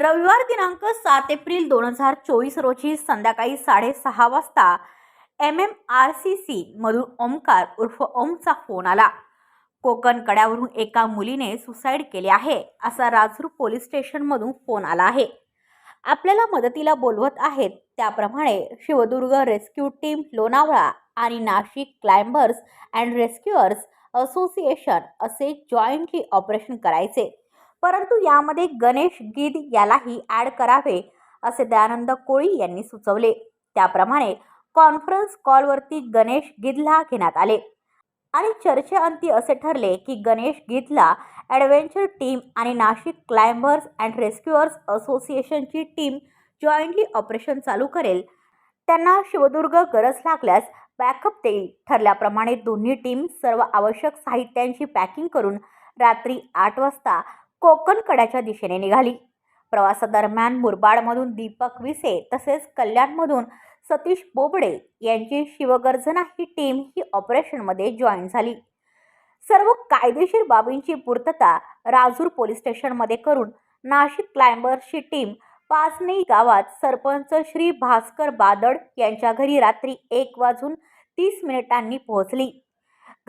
रविवार दिनांक सात एप्रिल दोन हजार चोवीस रोजी संध्याकाळी साडेसहा वाजता M M R C C मधून ओमकार उर्फ ओमचा फोन आला. कोकण कड्यावरून एका मुलीने सुसाईड केले आहे असा राजूर पोलीस स्टेशनमधून फोन आला आहे. आपल्याला मदतीला बोलवत आहेत. त्याप्रमाणे शिवदुर्ग रेस्क्यू टीम लोणावळा आणि Nashik climbers and rescuers association असे जॉईंटली ऑपरेशन करायचे. परंतु यामध्ये गणेश गिद यालाही ॲड करावे असे दयानंद कोळी यांनी सुचवले. त्याप्रमाणे कॉन्फरन्स कॉलवरती गणेश गिदला घेण्यात आले. आणि चर्चेअंती असे ठरले की गणेश गीतला ॲडव्हेंचर टीम आणि नाशिक क्लाइंबर्स अँड रेस्क्युअर्स असोसिएशनची टीम जॉईंटली ऑपरेशन चालू करेल. त्यांना शिवदुर्ग गरज लागल्यास बॅकअप देईल ठरल्याप्रमाणे दोन्ही टीम सर्व आवश्यक साहित्यांची पॅकिंग करून रात्री आठ वाजता कोकण कड्याच्या दिशेने निघाली. प्रवासादरम्यान मुरबाडमधून दीपक विसे तसेच कल्याणमधून सतीश बोबडे यांची शिवगर्जना ही टीम ही ऑपरेशनमध्ये जॉईन झाली. सर्व कायदेशीर बाबींची पूर्तता राजूर पोलीस स्टेशनमध्ये करून नाशिक क्लाइंबर्सची टीम पाचनेई गावात सरपंच श्री भास्कर बादड यांच्या घरी रात्री एक वाजून तीस मिनिटांनी पोहोचली.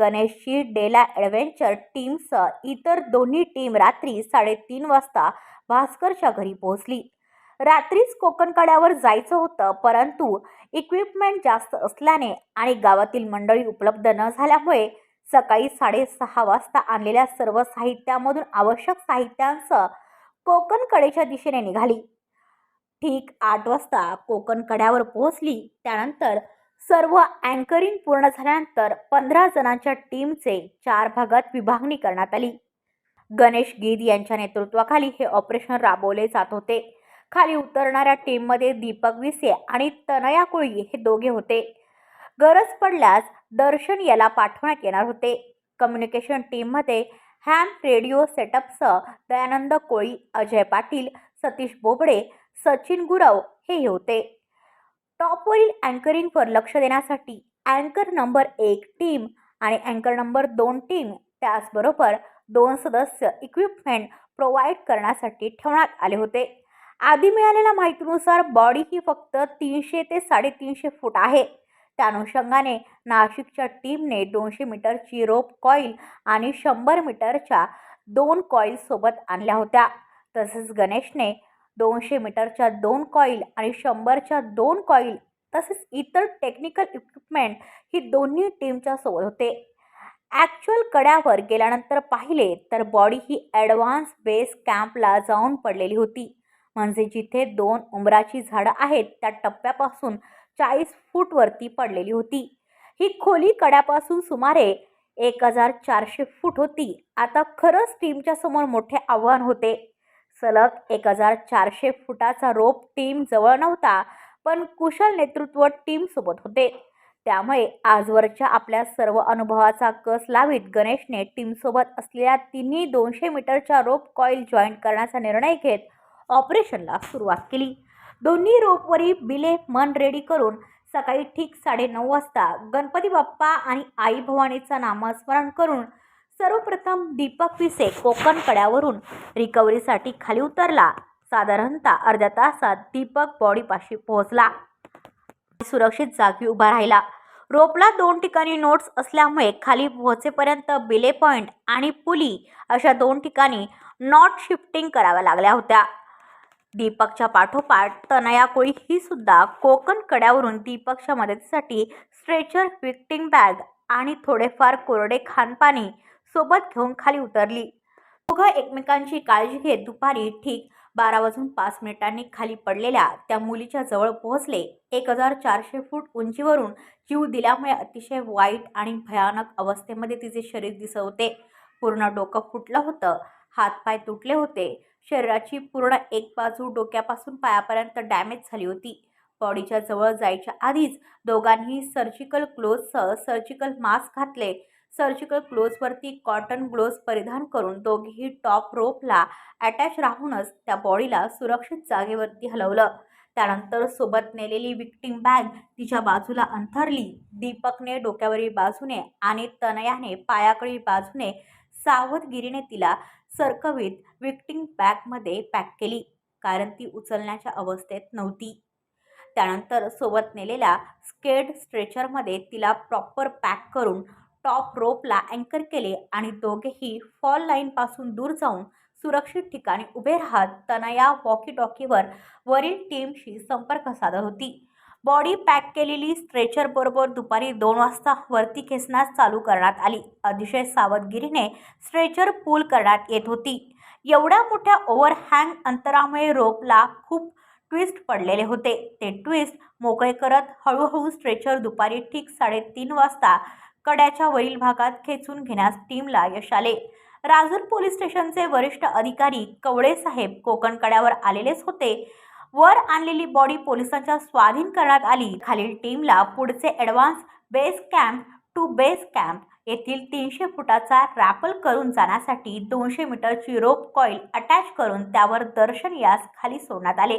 गणेशची डेला ॲडव्हेंचर टीमसह इतर दोन्ही टीम रात्री साडेतीन वाजता भास्करच्या घरी पोहोचली. रात्रीच कोकणकड्यावर जायचं होतं परंतु इक्विपमेंट जास्त असल्याने आणि गावातील मंडळी उपलब्ध न झाल्यामुळे सकाळी साडेसहा वाजता आणलेल्या सर्व साहित्यामधून आवश्यक साहित्यांसह कोकणकडेच्या दिशेने निघाली. ठीक आठ वाजता कोकणकड्यावर पोहोचली त्यानंतर सर्व अँकरिंग पूर्ण झाल्यानंतर पंधरा जणांच्या टीमचे चार भागात विभागणी करण्यात आली. गणेश गीद यांच्या नेतृत्वाखाली हे ऑपरेशन राबवले जात होते. खाली उतरणाऱ्या टीममध्ये दीपक विसे आणि तनया कुळी हे दोघे होते. गरज पडल्यास दर्शन याला पाठवण्यात येणार होते. कम्युनिकेशन टीममध्ये हॅम रेडिओ सेटअपसह दयानंद कोळी अजय पाटील सतीश बोबडे सचिन गुरव हे होते. टॉपवरील अँकरिंगवर लक्ष देण्यासाठी अँकर नंबर एक टीम आणि अँकर नंबर दोन टीम त्याचबरोबर दोन सदस्य इक्विपमेंट प्रोव्हाइड करण्यासाठी ठेवण्यात आले होते. आधी मिळालेल्या माहितीनुसार बॉडी ही फक्त तीनशे ते साडेतीनशे फूट आहे. त्या अनुषंगाने नाशिकच्या टीमने दोनशे मीटरची रोप कॉईल आणि शंभर मीटरच्या दोन कॉईल सोबत आणल्या होत्या. तसेच गणेशने दोनशे मीटरच्या दोन कॉईल आणि शंभरच्या दोन कॉईल तसेच इतर टेक्निकल इक्विपमेंट ही दोन्ही टीमच्या सोबत होते. ॲक्च्युअल कड्यावर गेल्यानंतर पाहिले तर बॉडी ही ॲडव्हान्स बेस कॅम्पला जाऊन पडलेली होती. म्हणजे जिथे दोन उंबराची झाडं आहेत त्या टप्प्यापासून चाळीस फूटवरती पडलेली होती. ही खोली कड्यापासून सुमारे एक हजार चारशे फूट होती. आता खरंच टीमच्या समोर मोठे आव्हान होते. सलग एक हजार चारशे फुटाचा रोप टीम जवळ नव्हता पण कुशल नेतृत्व टीमसोबत होते. त्यामुळे आजवरच्या आपल्या सर्व अनुभवाचा कस लावीत गणेशने टीमसोबत असलेल्या तिन्ही दोनशे मीटरच्या रोप कॉईल जॉईन करण्याचा निर्णय घेत ऑपरेशनला सुरुवात केली. दोन्ही रोपवरील बिले मन रेडी करून सकाळी ठीक साडेनऊ वाजता गणपती बाप्पा आणि आई भवानीचं नामस्मरण करून सर्वप्रथम दीपक विसे कोकण कड्यावरून रिकव्हरीसाठी खाली उतरला. साधारणतः अर्ध्या तासात दीपक बॉडीपाशी पोहोचला. सुरक्षित जागी उभा राहिला. रोपला दोन ठिकाणी नोट्स असल्यामुळे खाली पोहोचेपर्यंत बिले पॉईंट आणि पुली अशा दोन ठिकाणी नॉट शिफ्टिंग कराव्या लागल्या होत्या. दीपकच्या पाठोपाठ तनया कोळी ही सुद्धा कोकण कड्यावरून दीपकच्या मदतीसाठी स्ट्रेचर विक्टिंग बॅग आणि थोडेफार कोरडे खानपाणी सोबत घेऊन खाली उतरली. दोघं एकमेकांची काळजी घेत दुपारी ठीक बारा वाजून पाच मिनिटांनी खाली पडलेल्या त्या मुलीच्या जवळ पोहोचले. एक हजार चारशे फूट उंचीवरून जीव दिल्यामुळे अतिशय वाईट आणि भयानक अवस्थेमध्ये तिचे शरीर दिसत होते. पूर्ण डोकं फुटलं होतं. हातपाय तुटले होते. शरीराची पूर्ण एक बाजू डोक्यापासून पायापर्यंत डॅमेज झाली होती. बॉडीच्या जवळ जायच्या आधीच दोघांनी सर्जिकल क्लोजसह सर्जिकल मास्क घातले. सर्जिकल क्लोजवरती कॉटन ग्लोव्ज परिधान करून दोघेही टॉप रोपला अटॅच राहूनच त्या बॉडीला सुरक्षित जागेवरती हलवलं. त्यानंतर सोबत नेलेली विक्टिंग बॅग तिच्या बाजूला अंथरली. दीपकने डोक्यावरील बाजूने आणि तनयाने पायाकडील बाजूने सावधगिरीने तिला सरकवीत विक्टिंग बॅगमध्ये पॅक केली कारण ती उचलण्याच्या अवस्थेत नव्हती. त्यानंतर सोबत नेलेल्या स्केड स्ट्रेचरमध्ये तिला प्रॉपर पॅक करून टॉप रोपला अँकर केले आणि दोघेही फॉल लाईनपासून दूर जाऊन सुरक्षित ठिकाणी उभे राहत तनया वॉकी टॉकीवर वरील टीमशी संपर्क साधत होती. बॉडी पॅक केलेली स्ट्रेचरबरोबर दुपारी दोन वाजता वरती खेचण्यास चालू करण्यात आली. अतिशय सावधगिरीने स्ट्रेचर पूल करण्यात येत होती. एवढ्या मोठ्या ओव्हरहँग अंतरामुळे रोपला खूप ट्विस्ट पडलेले होते. ते ट्विस्ट मोकळे करत हळूहळू स्ट्रेचर दुपारी ठीक साडेतीन वाजता कड्याच्या वरील भागात खेचून घेण्यास टीमला यश आले. राजूर पोलीस स्टेशनचे वरिष्ठ अधिकारी कवळे साहेब कोकण कड्यावर आलेलेच होते. वर आणलेली बॉडी पोलिसांच्या स्वाधीन करण्यात आली. खालील टीमला पुढचे advance base camp to base camp येथील तीनशे फुटाचा रॅपल करून जाण्यासाठी दोनशे मीटरची रोप कॉईल अटॅच करून त्यावर दर्शन यास खाली सोडण्यात आले.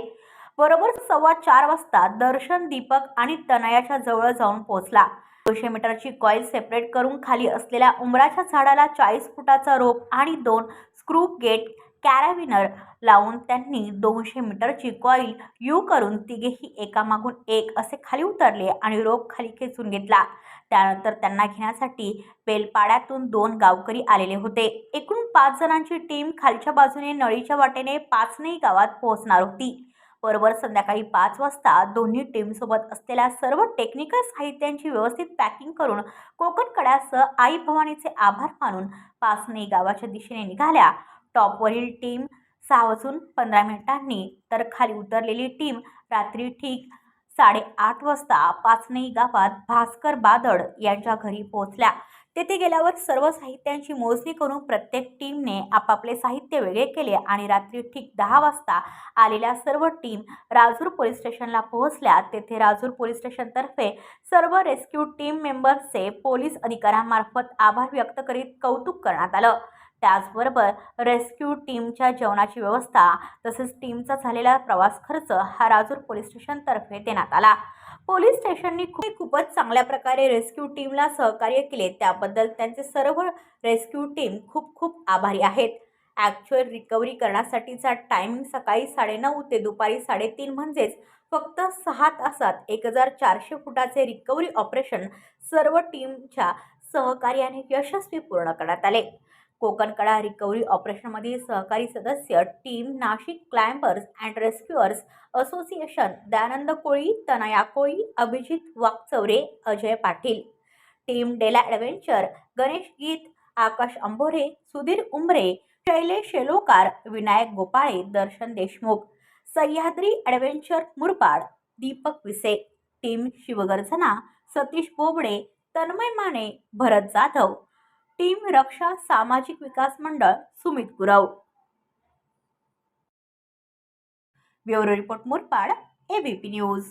बरोबर सव्वा चार वाजता दर्शन दीपक आणि तनयाच्या जवळ जाऊन पोहोचला. दोनशे मीटरची कॉईल सेपरेट करून खाली असलेल्या उमराच्या झाडाला चाळीस फुटाचा रोप आणि दोन स्क्रू गेट कॅरॅविनर लावून त्यांनी दोनशे मीटरची कॉईल यू करून तिघेही एकामागून एक असे खाली उतरले आणि रोप खाली खेचून घेतला. त्यानंतर त्यांना घेण्यासाठी बेलपाड्यातून दोन गावकरी आलेले होते. एकूण पाच जणांची टीम खालच्या बाजूने नळीच्या वाटेने पाचनई गावात पोहोचणार होती. बरोबर संध्याकाळी पाच वाजता दोन्ही टीमसोबत असलेल्या सर्व टेक्निकल साहित्यांची व्यवस्थित पॅकिंग करून कोकण कड्यासह आई भवानीचे आभार मानून पासने गावाच्या दिशेने निघाल्या. टॉपवरील टीम सहा वाजून पंधरा मिनिटांनी तर खाली उतरलेली टीम रात्री ठीक साडेआठ वाजता पाचनई गावात भास्कर बादड यांच्या घरी पोहोचल्या. तेथे गेल्यावर सर्व साहित्यांची मोजणी करून प्रत्येक टीमने आपापले साहित्य वेगळे केले आणि रात्री ठीक दहा वाजता आलेल्या सर्व टीम राजूर पोलीस स्टेशनला पोहोचल्या. तेथे राजूर पोलीस स्टेशनतर्फे सर्व रेस्क्यू टीम मेंबर्सचे पोलीस अधिकाऱ्यांमार्फत आभार व्यक्त करीत कौतुक करण्यात आलं. त्याचबरोबर रेस्क्यू टीमच्या जेवणाची व्यवस्था तसेच टीमचा झालेला प्रवास खर्च हा राजूर पोलीस स्टेशनतर्फे देण्यात आला. पोलीस स्टेशननी खूप खूपच चांगल्या प्रकारे रेस्क्यू टीमला सहकार्य केले. त्याबद्दल त्यांचे सर्व रेस्क्यू टीम खूप खूप आभारी आहेत. ॲक्च्युअल रिकव्हरी करण्यासाठीचा टायमिंग सकाळी साडेनऊ ते दुपारी साडेतीन म्हणजेच फक्त सहा तासात एक हजार चारशे फुटाचे रिकव्हरी ऑपरेशन सर्व टीमच्या सहकार्याने यशस्वी पूर्ण करण्यात आले. कोकणकडा रिकव्हरी ऑपरेशनमधील सहकारी सदस्य team Nashik climbers and rescuers association Dayanand Koli Tanaya Koli Abhijit Wakchaure Ajay Patil. Team Della adventure Ganesh Geet Akash Ambhore Sudhir Umbare Shailesh Shelokar Vinayak Gopale Darshan Deshmukh. Sahyadri adventure Murbad Deepak Vise. Team Shivgarjana Satish Bobde Tanmay Mane Bharat Jadhav. Team Raksha Samajik Vikas Mandal Sumit Gurav bureau report Murbad ABP news.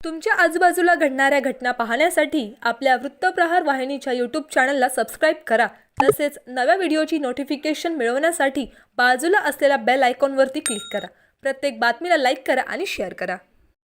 तुमच्या आजूबाजूला घडणाऱ्या घटना पाहण्यासाठी आपल्या वृत्तप्रहार वाहिनीच्या YouTube चॅनलला subscribe करा. तसेच नव्या व्हिडिओची नोटिफिकेशन मिळवण्यासाठी बाजूला असलेल्या बेल आयकॉनवरती क्लिक करा. प्रत्येक बातमीला लाईक करा आणि शेअर करा.